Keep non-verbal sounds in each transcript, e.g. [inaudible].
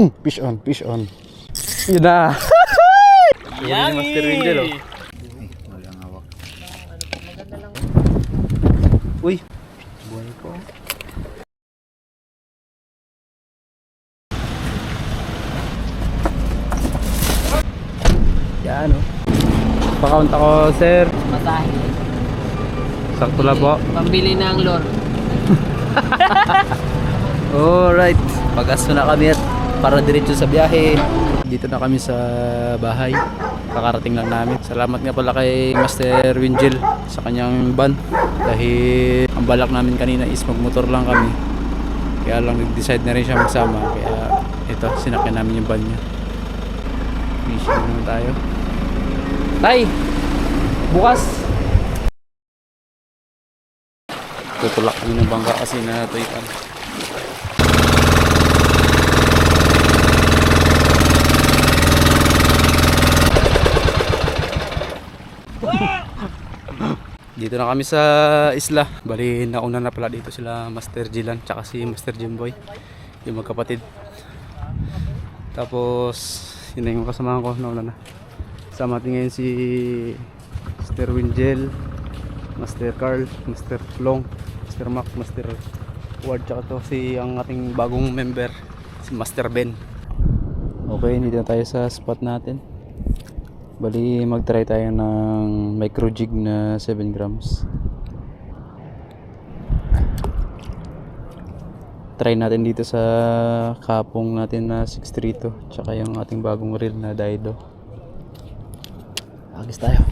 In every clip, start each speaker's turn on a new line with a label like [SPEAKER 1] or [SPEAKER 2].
[SPEAKER 1] Mm, fish on, fish on. Yun na. [laughs]
[SPEAKER 2] Yan, Master Angel, oh.
[SPEAKER 1] Walang hawak. Uy, buhay ko. Yan oh. Pa-count ako, sir.
[SPEAKER 2] Matahe.
[SPEAKER 1] Sakto lang po.
[SPEAKER 2] Pambili ng lor. [laughs]
[SPEAKER 1] Alright. Pagasto na kami at para diretso sa biyahe. Dito na kami sa bahay. Kakarating lang namin. Salamat nga pala kay Master Wingel sa kanyang van. Dahil ang balak namin kanina is magmotor lang kami. Kaya lang nag-decide na rin siya magsama. Kaya ito, sinakyan namin yung van niya. Fishing naman tayo. Tay! Bukas! Tutulak kami ng bangka kasi na tuitan. Dito na kami sa isla. Bali, nauna na pala dito sila Master Jilan tsaka si Master Jimboy. Yung magkapatid. Tapos, yun na yung kasamahan ko. Nauna na. Sama natin ngayon si Master Wingel, Master Carl, Master Long, Master Mac, Master Ward tsaka to si ang ating bagong member, si Master Ben. Okay, dito na tayo sa spot natin. Bali, mag-try tayo ng micro jig na 7 grams. Try natin dito sa kapong natin na 632 tsaka yung ating bagong reel na Daido. Agis tayo.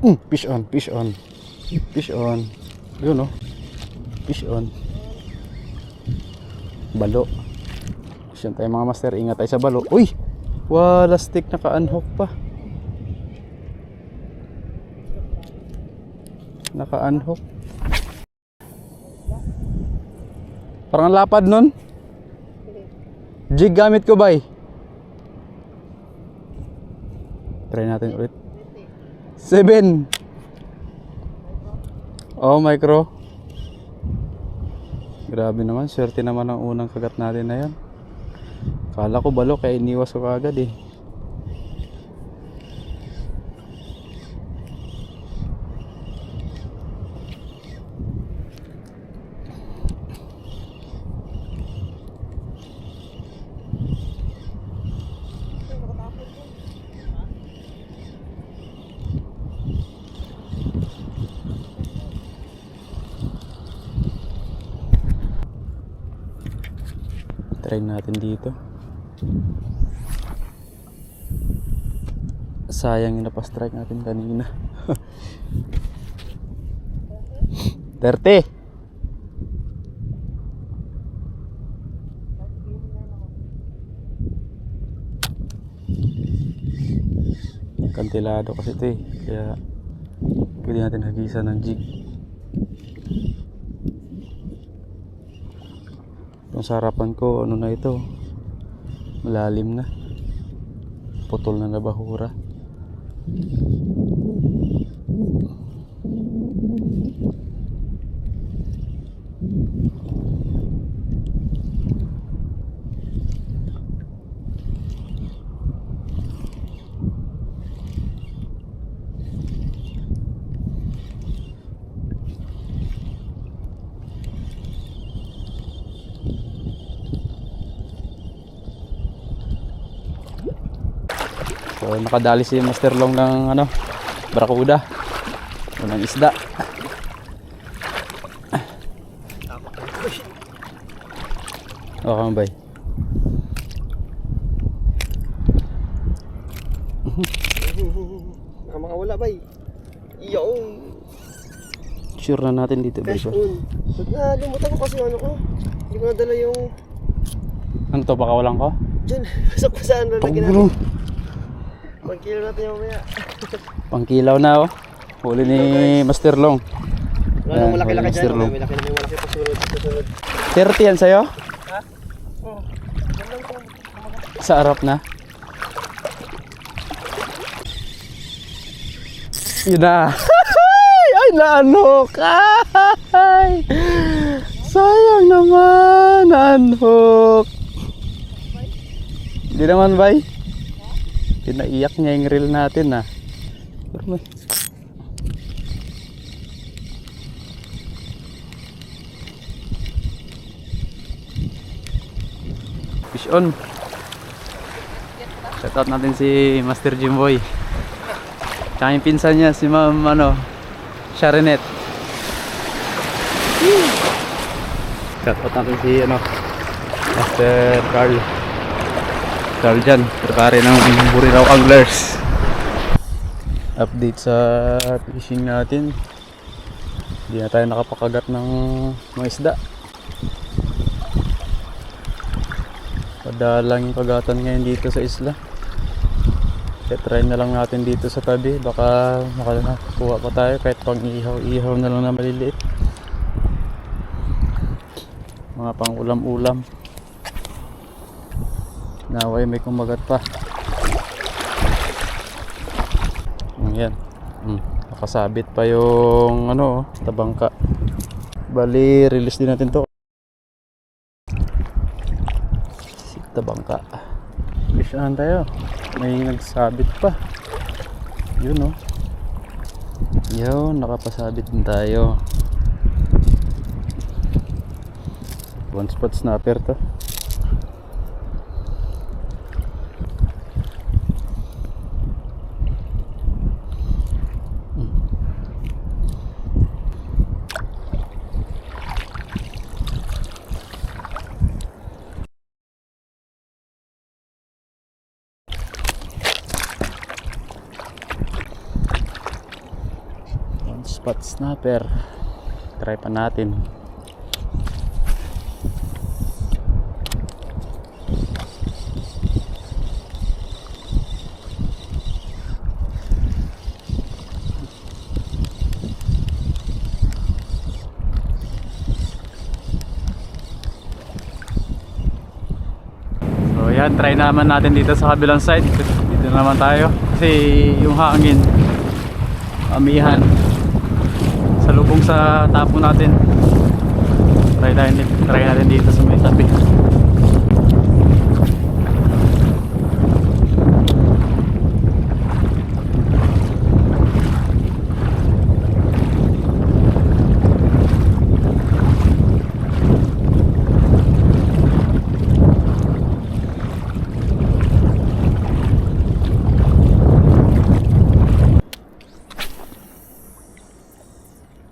[SPEAKER 1] Mm, fish on, fish on. Fish on. Yun oh. Fish on. Balo. Siyan tayo mga master, ingat tayo sa balo. Uy! Wala stick naka-unhook pa. Naka-unhook. Parang ang lapad nun. Jig gamit ko ba Try natin ulit. Seven. Oh, micro. Grabe naman, swerte naman ang unang kagat natin na yan. Kala ko balo kaya iniwas ko kagad eh. Try natin dito. Sayang yung napastrike natin kanina. [laughs] 30. Kantilado kasi ito eh. Kaya pwede natin hagisan ng jig. Yung sa harapan ko, ano na ito? Malalim na. Putol na na bahura. Nakadali si Master Long ng ano, Barakuda. O ng isda. Okay, bay.
[SPEAKER 3] Baka makawala bay. Yo!
[SPEAKER 1] Sure na natin dito,
[SPEAKER 3] Cash
[SPEAKER 1] Biko.
[SPEAKER 3] on. Ba't na, limutan ko kasi ano ko. Hindi ko nadala yung...
[SPEAKER 1] Ano to, baka walang ko?
[SPEAKER 3] Diyan, sa kung saan lalagyan natin. Pag-kilo natin mamaya.
[SPEAKER 1] Pangkilaw na, oh. Huli ni Master Long.
[SPEAKER 3] Wala nang malaki-laki dyan.
[SPEAKER 1] Long.
[SPEAKER 3] May laki na may malaki pa sunod. Susunod.
[SPEAKER 1] 30 yan sa'yo?
[SPEAKER 3] Lang po.
[SPEAKER 1] Sa arap na. Yun na. [laughs] Ay, naanok. Ay, sayang naman. Naanok. Hindi naman, bay. Pinaiyak niya yung reel natin, ah. Fish on. Shoutout natin si Master Jimboy. Tsaka yung pinsan niya, si Ma'am ano, Sharinet. Shoutout natin si ano, Master Carl. Carl dyan, prepare ng Buriraw Anglers. Update sa fishing natin. Hindi na tayo nakapakagat ng mga isda. Padalang yung kagatan ngayon dito sa isla. Try na lang natin dito sa tabi. Baka makakuha pa tayo kahit pang ihaw-ihaw na lang na maliliit. Mga pang ulam-ulam. Naway may kumagat pa. Ayan. Hmm. Nakasabit pa yung ano, tabangka. Bali, release din natin to. Sikta bangka. Fishaan tayo. May nagsabit pa. Yun oh. Yun, nakapasabit din tayo. One spot snapper to. One spot snapper. Try pa natin. So yan, try naman natin dito sa kabilang side. Dito naman tayo. Kasi yung hangin, amihan. Sa lubong sa tapo natin. Try, tayo, try natin dito sa may tabi.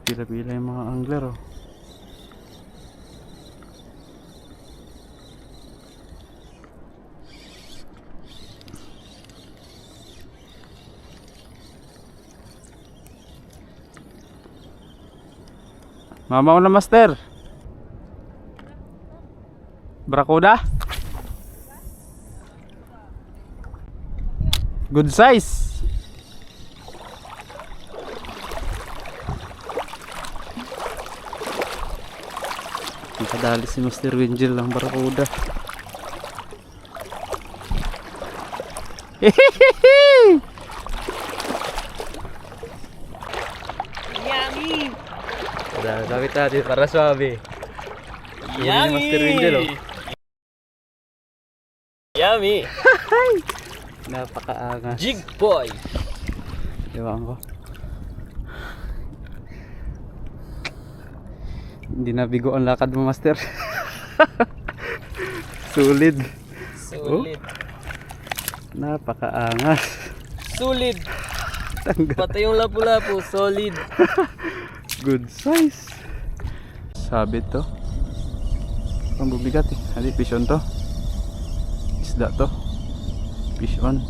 [SPEAKER 1] Pila-pila yung mga angler oh. Mama ko na master. Brakuda. Good size. Nakadali si Master Wingel ng Barracuda.
[SPEAKER 2] Yummy! [laughs]
[SPEAKER 1] Gamit natin para swabe. Huli ni Master Wingel oh.
[SPEAKER 2] Yummy! [laughs]
[SPEAKER 1] Napakaangas.
[SPEAKER 2] Jig boy!
[SPEAKER 1] Ewan ko. Hindi na bigo ang lakad mo, Master. [laughs] Sulit.
[SPEAKER 2] Solid.
[SPEAKER 1] Napakaangas.
[SPEAKER 2] Solid!
[SPEAKER 1] Tanggal.
[SPEAKER 2] Pati yung lapu-lapu, solid. [laughs]
[SPEAKER 1] Good size sabit to. Ang gubigat eh. Hindi fish on to. Isda to. Fish on.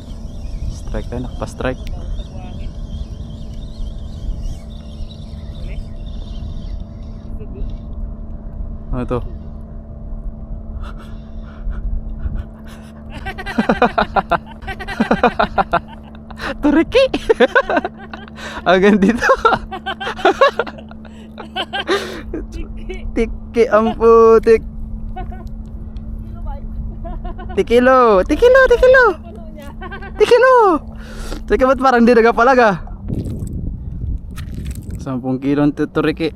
[SPEAKER 1] Strike tayo nakpa strike ano to? [laughs] Turiki [laughs] agad dito. [laughs] Tiki ang putik. Tikilo! Tikilo! Tikilo! Tikilo! Teka ba't parang di nagapalaga? 10 kilo ang tuturiki.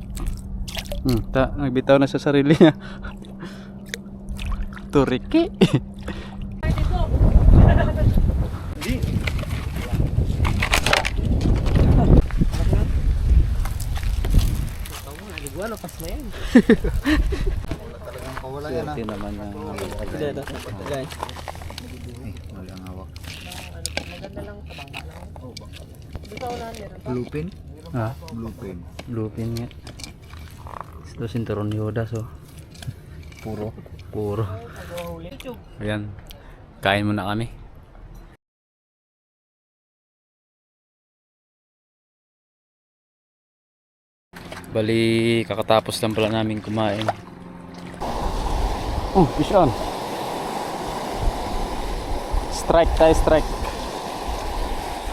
[SPEAKER 1] Hmm, ta, nagbitaw na sa sarili niya. [laughs] Turiki. [laughs]
[SPEAKER 2] Iguana, pas na yan.
[SPEAKER 1] Swerte naman ang
[SPEAKER 2] Dito, guys.
[SPEAKER 1] walang hawak.
[SPEAKER 3] Bluepin?
[SPEAKER 1] Ha?
[SPEAKER 3] Bluepin.
[SPEAKER 1] Bluepin nga. Ito sinturon Yoda so. Puro. Puro. Ayan. Kain muna kami. Bali, kakatapos lang pala namin kumain. Oh, fish on. Strike tayo, strike.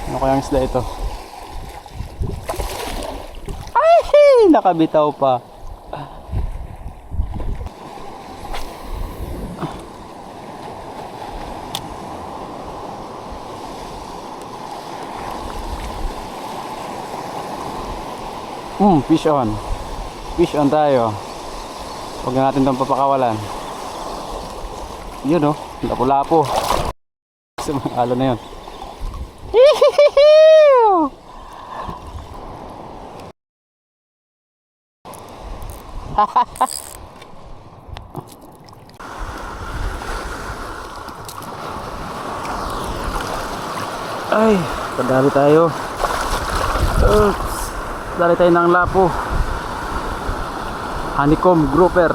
[SPEAKER 1] Ano kayang isda ito? Ay, nakabitaw pa. Hmm, fish on. Fish on tayo. Huwag na natin itong papakawalan. Yun oh, lapo-lapo. [laughs] Sa mga alo na yun. [laughs] Ay, padali tayo. Oops. Dali tayo ng lapo. Honeycomb grouper.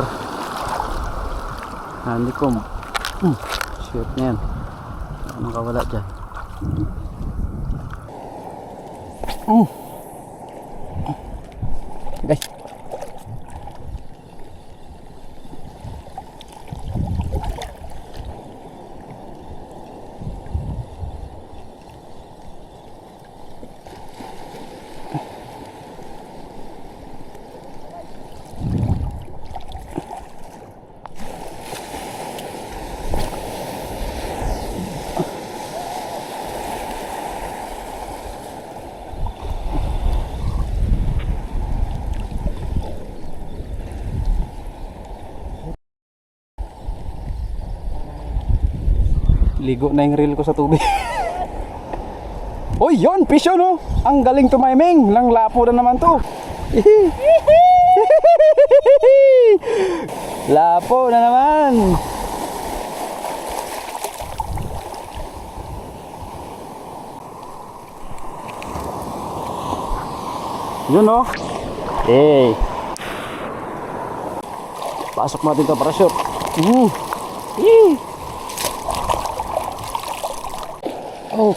[SPEAKER 1] Honeycomb. Hmm. Shoot na yan. Makawala dyan. Mm. Guys. Ligo na yung reel ko sa tubig. Uy, yon fish yun oh. Ang galing tumaiming. Lang lapo na naman to. [laughs] lapo na naman. Yun oh. Hey. Pasok natin to parachute. Uh. Yee. Oh.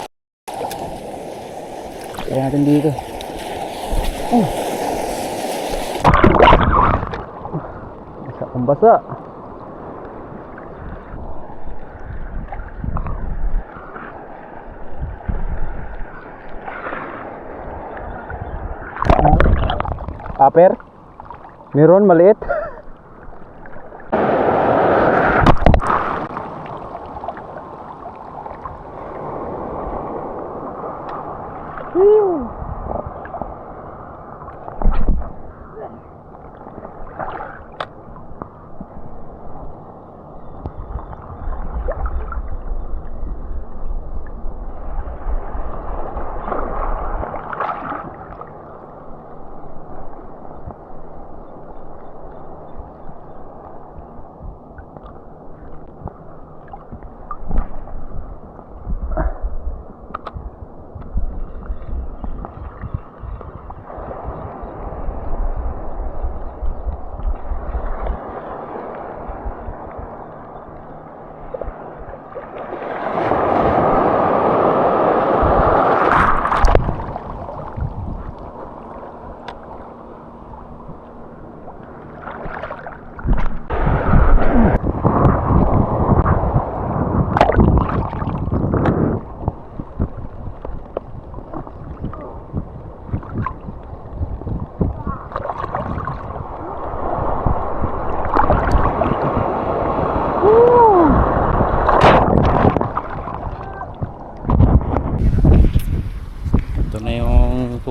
[SPEAKER 1] Kaya natin dito. Oh. Basa kang basa. Meron maliit?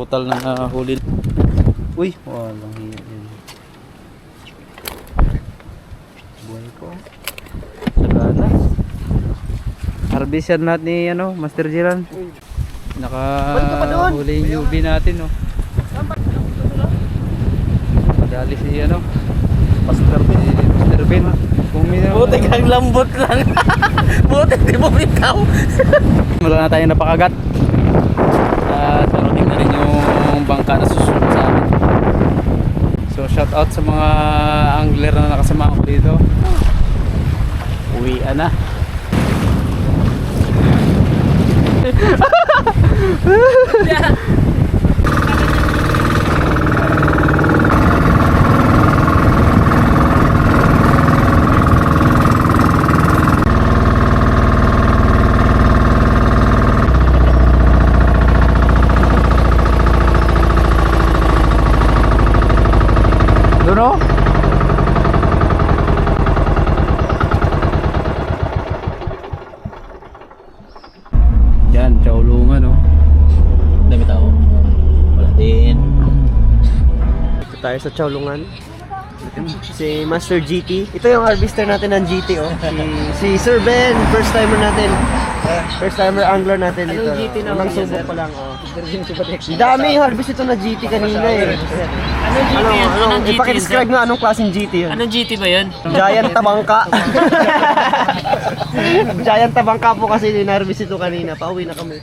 [SPEAKER 1] Total ng ah, huli. Uy, walang hiya yun. Buhay ko. Sagana. Harvest yan lahat ni ano, Master Jiran. Naka huli yung UV natin, no. Madali si ano, Master Ben. Master Ben.
[SPEAKER 2] Buti kang lambot lang. [laughs] Buti di mo bitaw.
[SPEAKER 1] Wala na tayong napakagat. At parating na rin yung bangka na susunod sa amin. So shout out sa mga angler na nakasama ko dito. Uwian na. Doon [laughs] o? Yan, Chaulungan o.
[SPEAKER 2] Dami tao. Wala din.
[SPEAKER 3] Dito tayo sa Chowlungan. Si Master GT. Ito yung harvester natin ng GT oh. Si, si Sir Ben, first timer natin. First timer angler natin dito.
[SPEAKER 2] Anong GT na
[SPEAKER 3] Unang
[SPEAKER 2] huli,
[SPEAKER 3] subok
[SPEAKER 2] sir?
[SPEAKER 3] pa lang oh. Ang dami harvest ito na GT kanina eh.
[SPEAKER 2] Anong GT
[SPEAKER 3] Ano,
[SPEAKER 2] yun?
[SPEAKER 3] ano,
[SPEAKER 2] Anong GT yun?
[SPEAKER 3] ipakidescribe nga anong klaseng GT yun.
[SPEAKER 2] Anong GT ba yun?
[SPEAKER 3] Giant tabangka. [laughs] Giant tabangka po kasi in-harvest ito kanina. Pauwi na kami.